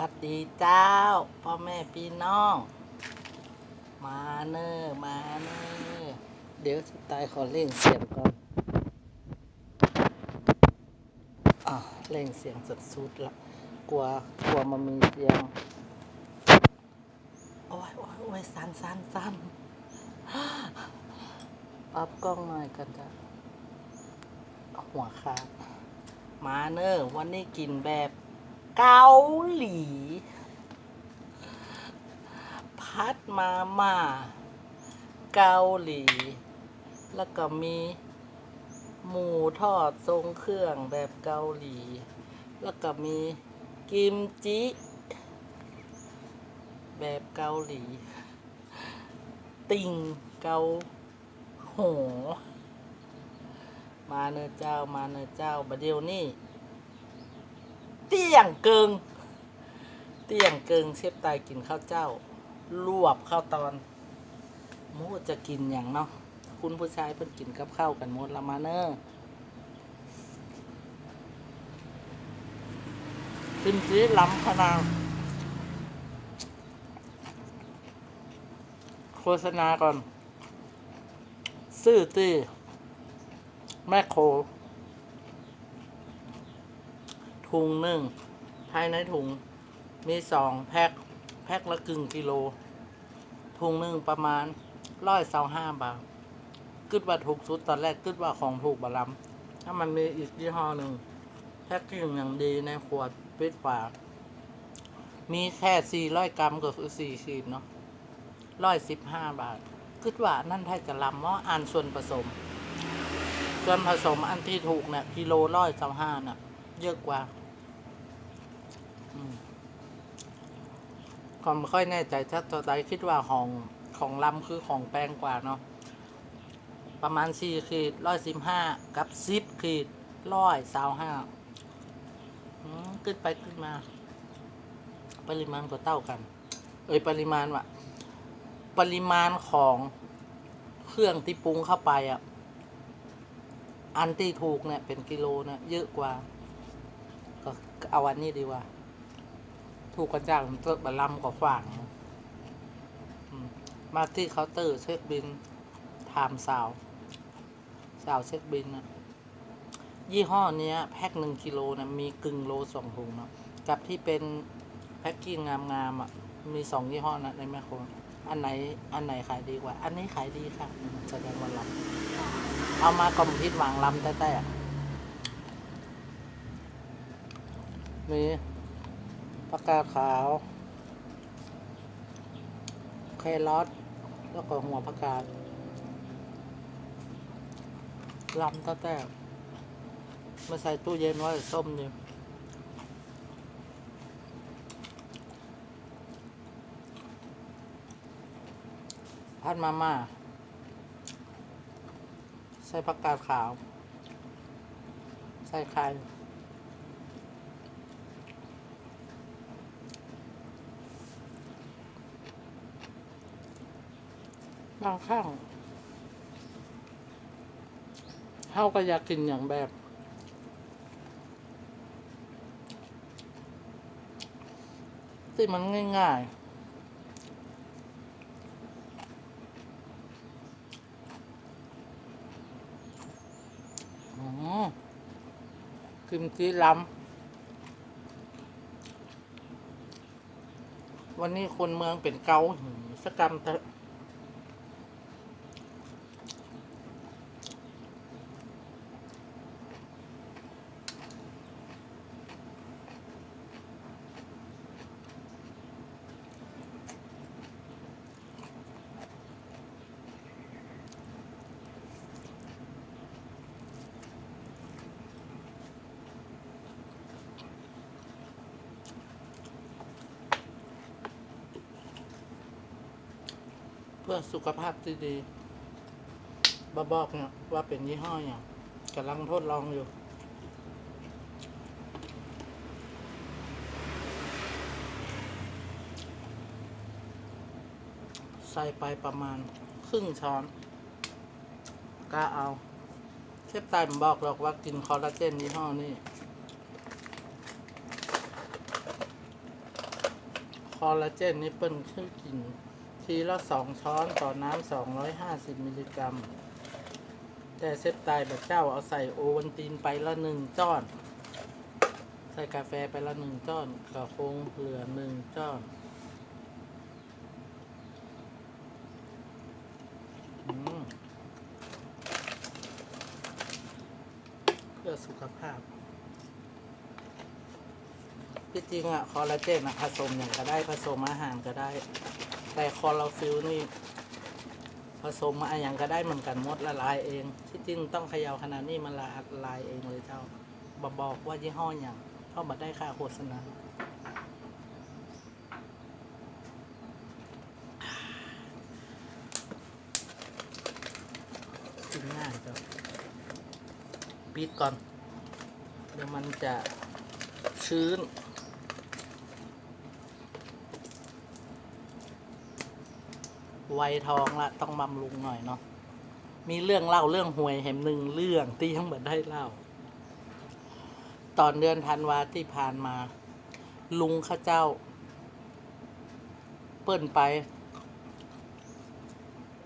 วัดดีเจ้า พ่อแม่พี่น้อง มาเนอมาเนอเดี๋ยวสไตล์ขอเล่งเสียงก่อนอะเล่งเสียงสุดละกลัวกลัวมันมีเสียง โอ้ยโอ้ยโอ้ยสันสันสันปรับกล้องหน่อยกันจ้ะหัวขาดมาเนอร์วันนี้กินแบบ เกาหลี พัดมาม่าเกาหลี แล้วก็มีหมูทอดทรงเครื่องแบบเกาหลี แล้วก็มีกิมจิ แบบเกาหลี ติ่งเกาโหมาเนอเจ้ามาเนอเจ้าบะเดียวนี่ เตี้ยงเกิง เตี้ยงเกิงเชฟตายกินข้าวเจ้าลวบข้าวตอนหมูจะกินอย่างเนาะคุณผู้ชายเพิ่นกินกับข้าวกันหมดละมาเนอะขึ้นจีล้ำขนาดโฆษณาก่อน ซื้อตี้แมคโค ถุงหนึ่งภายในถุงมีสองแพ็คแพ็คละกึ่งกิโลถุงหนึ่งประมาณร้อยเศาห้าบาทกึดว่าถูกสุดตอนแรกกึดว่าของถูกบาลำถ้ามันมีอีกยี่ห้อหนึ่งแพ็คกิ้งอย่างดีในขวดปิดฝามีแค่สี่ร้อยกรัมก็คือสี่ขีดเนาะร้อยสิบห้าบาทกึดว่านั่นไทยจะลำว่าะอ่านส่วนผสม ส่วนผสมอันที่ถูกเนี่ยกิโลร้อยสามห้าน่ะ เยอะกว่าอความไม่ค่อยแน่ใจถ้าตัวใดคิดว่าของของลำคือของแปลงกว่าเนาะประมาณสี่ขีดร้อยสิบห้ากับสิบขีดร้อยสาวห้าขึ้นไปขึ้นมา ปริมาณก็เท่ากัน เอ้ยปริมาณว่ะ ปริมาณของเครื่องที่ปรุงเข้าไปอะ อันที่ถูกเนี่ยเป็นกิโลเนี่ยเยอะกว่า เอาอันนี้ดีกว่า ถูกกระจ่างเติบะลำกว่าฝั่งมาที่เคาน์เตอร์เช็คบินถามสาวสาวเช็คบินนะยี่ห้อเนี้ย แพ็คหนึ่งกิโลนะมีกึ่งโลสองถุงเนาะกับที่เป็นแพ็คกิ้งงามๆอะ มีสองยี่ห้อนะในแมคโครอันไหนอันไหนขายดีกว่า อันนี้ขายดีค่ะแสดงว่าลำเอามากลมพิษหวังลำแต่แต่ มีปากกาขาว แครอทแล้วก็หัวผักกาดลำต่แต่มาใส่ตู้เย็นไว้ส้มอยู่พัดมาม่าใส่ผักกาดขาว ใส่ไข่ บางข้างเขาก็อยากกินอย่างแบบ ที่มันง่ายๆอืมกิมจิลำวันนี้คนเมืองเป็นเกาหืมสกรรมเถอะ เพื่อสุขภาพที่ดีบาบอกเนี่ยว่าเป็นยี่ห้ออย่างกำลังทดลองอยู่ ใส่ไปประมาณครึ่งช้อนก็เอาเชฟตายผมบอกหรอกว่ากินคอลลาเจนยี่ห้อนี่คอลลาเจนนี่เปิ้นคือกิน ทีละสองช้อนต่อน้ำสองร้อยห้าสิบมิลลิกรัม แต่เซปไตายแบบเจ้าเอาใส่โอวันตินไปละหนึ่งจ้อน ใส่กาแฟไปละหนึ่งจ้อนก็คงเหลือหนึ่งจ้อนเพื่อสุขภาพที่จริงอะคอลลาเจนอะผสมอย่างก็ได้ผสมอาหารก็ได้ แต่คอลลาฟิลนี่ ผสมมาอย่างก็ได้เหมือนกันมดละลายเอง ที่จริงต้องเขย่าขนาดนี้มันละลายเองเลยเจ้าบอบอกว่ายี่ห้ออย่างเพราะมาได้ค่าโฆษณาินง่ายจ้ะปิดก่อน เดี๋ยวมันจะชื้น วยทองละต้องบำรุงหน่อยเนาะมีเรื่องเล่าเรื่องหวยแห่งหนึ่งเรื่องที่ยังไม่ได้เล่า ตอนเดือนธันวาที่ผ่านมา ลุงข้าเจ้า เปิ้นไป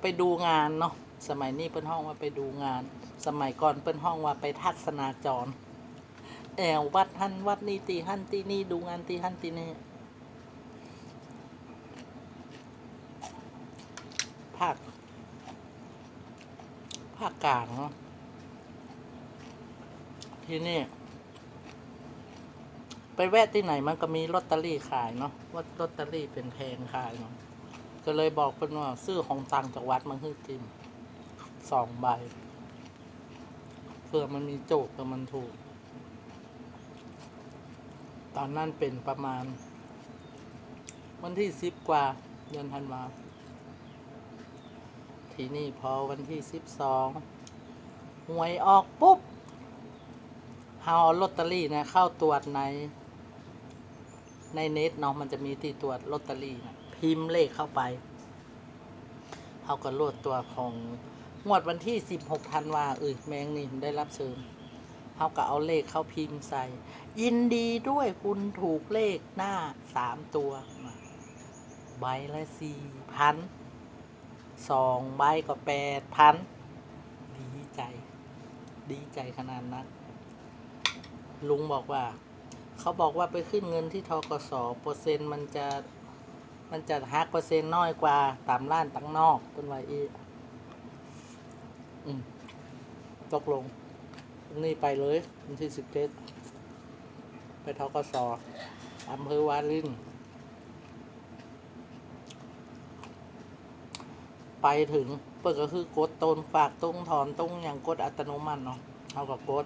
ไปดูงานเนาะสมัยนี้เปิ้นห้องว่าไปดูงาน สมัยก่อนเปิ้นห้องว่าไปทัศนาจร แอววัดหันวัดนี่ตีหันตีนี่ดูงานตีหันตีนี่าคภาคกลางเนาะที่นี่ ไปแวะที่ไหนมันก็มีลอตเตอรี่ขายเนาะว่าลอตเตอรี่เป็นแพงขายเนาะก็เลยบอกเพิ่นว่าซื้อของตังจากวัดมันคือกินสองใบเพื่อมันมีโจกเพื่มันถูก ตอนนั้นเป็นประมาณ วันที่สิบกว่าเดือนธันวา ทีนี่พอวันที่สิบสองหวยออกปุ๊บเฮาเอาลอตเตอรี่นะเข้าตรวจใน ในเน็ตเนาะมันจะมีที่ตรวจลอตเตอรี่นะพิมพ์เลขเข้าไปเฮาก็โหลดตัวของงวดวันที่สิบหกธันวาเอ้ยแมงนี่ได้รับเชิญเฮาก็เอาเลขเข้าพิมพ์ใส่ ยินดีด้วยคุณถูกเลขหน้าสามตัวใบละสี่พัน สองใบก็แปดพันดีใจ ดีใจขนาดนั้นลุงบอกว่า เขาบอกว่าไปขึ้นเงินที่ทกสเปอร์เซ็นต์มันจะมันจะหักเปอร์เซ็นต์น้อยกว่าตามร้านตั้งนอกเป็นไว้อีอืมตกลง นี่ไปเลยวันที่สิบเจ็ดไปทกสอำเภอวาริน ไปถึงเปิดก็คือกดต้นฝากต้งถอนต้งอย่างกดอัตโนมัติเนาะเท่ากับกด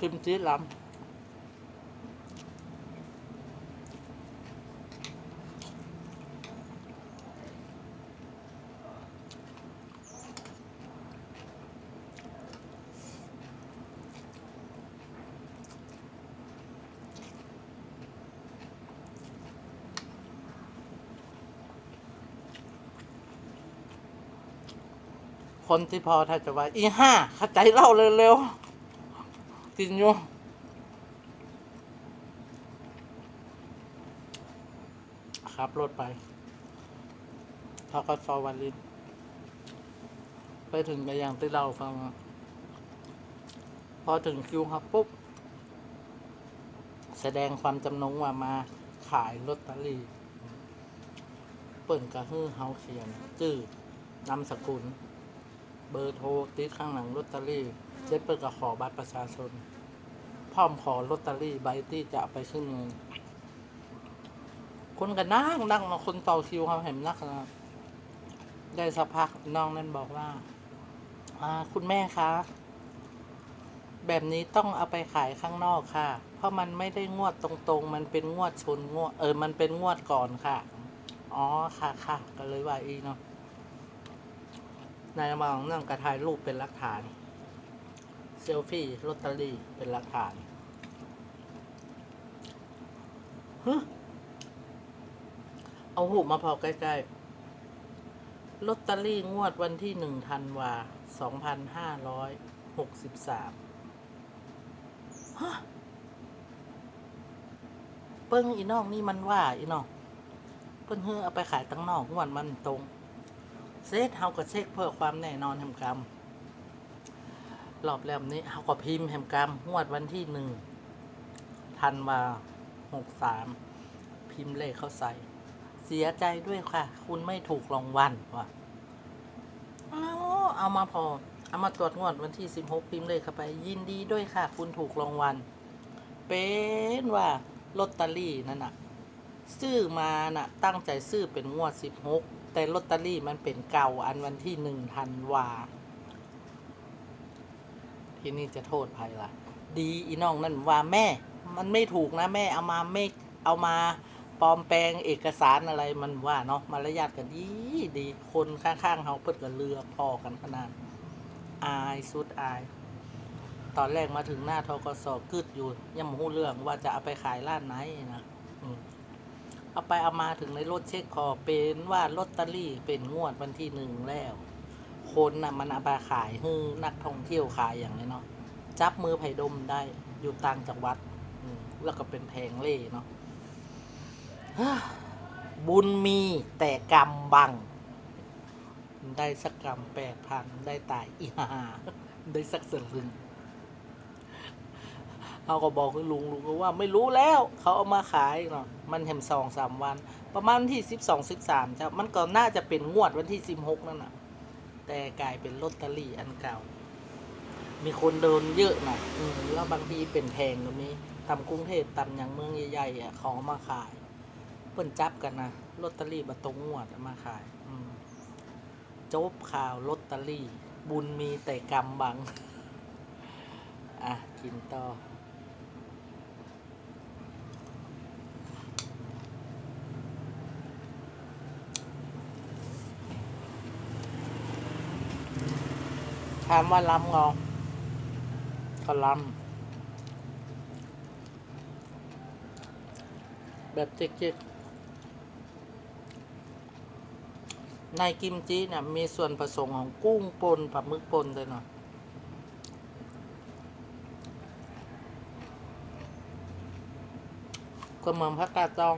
กิมจีลำ คนที่พอถ้าจะว่าอีห้าเข้าใจเล่าเร็วๆกินอยู่ครับรถไปทอกสวารินไปถึงก็อย่างที่เราฟัง พอถึงคิวครับปุ๊บ แสดงความจำนงว่ามาขายลอตเตอรี่เปิ่นกระฮือเฮาเขียนชื่อนามสกุล เบอร์โทรติดข้างหลังลอตเตอรี่ เจ็ดเปิดกับขอบัตรประชาชนพร้อมขอลอตเตอรี่ใบที่จะเอาไปขึ้นเงินคนกันนั่งนั่งมาคนต่อคิวเขาเห็นนักนะได้สักพักน้องนั่นบอกว่าอ่า คุณแม่คะ แบบนี้ต้องเอาไปขายข้างนอกค่ะ เพราะมันไม่ได้งวดตรงๆ มันเป็นงวดชนงวด เออ มันเป็นงวดก่อนค่ะ อ๋อค่ะค่ะก็เลยว่าอีเนาะ นายมองนั่งกระถ่ายรูปเป็นหลักฐาน เซลฟี่ลอตเตอรี่เป็นหลักฐานฮึเอาหูมาพอใกล้ๆลอตเตอรี่งวดวันที่หนึ่งธันวาสองพันห้าร้อยหกสิบสามฮะเปิ้งอีน้องนี่มันว่าอีน้องเปิ้นเฮือเอาไปขายตั้งนอกงวดมันตรง เซตเฮาก็เช็คเพื่อความแน่นอนแห่งกรรมรอบแรมนี้เฮาก็พิมพ์แห่งกรรมงวดวันที่หนึ่งธันวาหกสามพิมพ์เลขเข้าใส่ เสียใจด้วยค่ะ คุณไม่ถูกรางวัลว่ะเอาเอามาพอ เอามาตรวจงวดวันที่สิบหกพิมพ์เลขเข้าไป ยินดีด้วยค่ะ คุณถูกรางวัลเป็นว่าลอตเตอรี่นั่นน่ะ ซื้อมาน่ะ ตั้งใจซื้อเป็นงวดสิบหก แต่ลอตเตอรี่มันเป็นเก่าอันวันที่หนึ่งธันวา ที่นี่จะโทษใครล่ะ ดีอีน้องนั่นว่าแม่ มันไม่ถูกนะแม่เอามาไม่เอามาปลอมแปลงเอกสารอะไรมันว่าเนาะมารยาทกันดีดีคนข้างๆเขาเปิดกันเรือพอกันขนาดอายสุดอาย ตอนแรกมาถึงหน้าทกสกึดอยู่ยังไม่รู้เรื่องว่าจะเอาไปขายร้านไหนนะอืม เอาไปเอามาถึงในรถเช็คคอเป็นว่าลอตเตอรี่เป็นงวดวันที่หนึ่งแล้ว คนน่ะมันเอาไปขายฮือนักท่องเที่ยวขายอย่างนี้เนาะจับมือไผ่ดมได้อยู่ต่างจังหวัดแล้วก็เป็นแพงเล่เนาะบุญมีแต่กรรมบัง ได้สักกรรมแปดพันได้ตายอีห่าได้สักสลึง เขาก็บอกคุณลุงลุงก็ว่าไม่รู้แล้ว เขาเอามาขายเนาะมันเห็มสองสามวัน ประมาณที่สิบสองสิบสามจ้ะมันก็น่าจะเป็นงวดวันที่สิบหกนั่นน่ะ แต่กลายเป็นลอตเตอรี่อันเก่า มีคนเดินเยอะหนะอืมแล้วบางทีเป็นแพงก็มีตำกรุงเทพตำอย่างเมืองใหญ่ๆอะเขาเอมาขายเปิ้นจับกันนะลอตเตอรี่บัตรงวดมาขาย อืมจบข่าวลอตเตอรี่ บุญมีแต่กรรมบัง อะ กินต่อ ถามว่าล้ำงอก็ล้ำแบบจิกๆในกิมจิเนี่ยมีส่วนผสมของกุ้งปนปลาหมึกปนด้วยเนาะก็เหมือนผักกาดดอง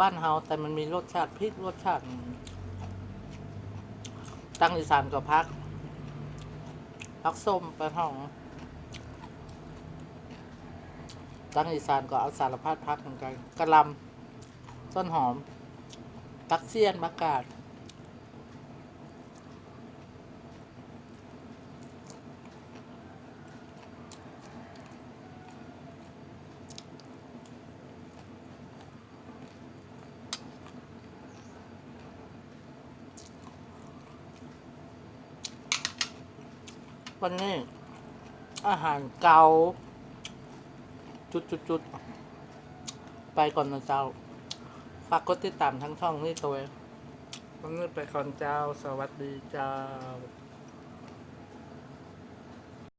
บ้านเฮาแต่มันมีรสชาติพริกรสชาติ ตั้งอีสานก็พักพักส้มปห้อง ตั้งอีสานก็เอาสารพัดพักเหมือนกันกระลำต้นหอมตักเซียนมะกาด วันนี้ อาหารเกาจุดจุดจุดๆไปก่อนนะเจ้า ฝากกดติดตามทั้งช่องนี่ตัววันนี้ไปก่อนเจ้า สวัสดีเจ้า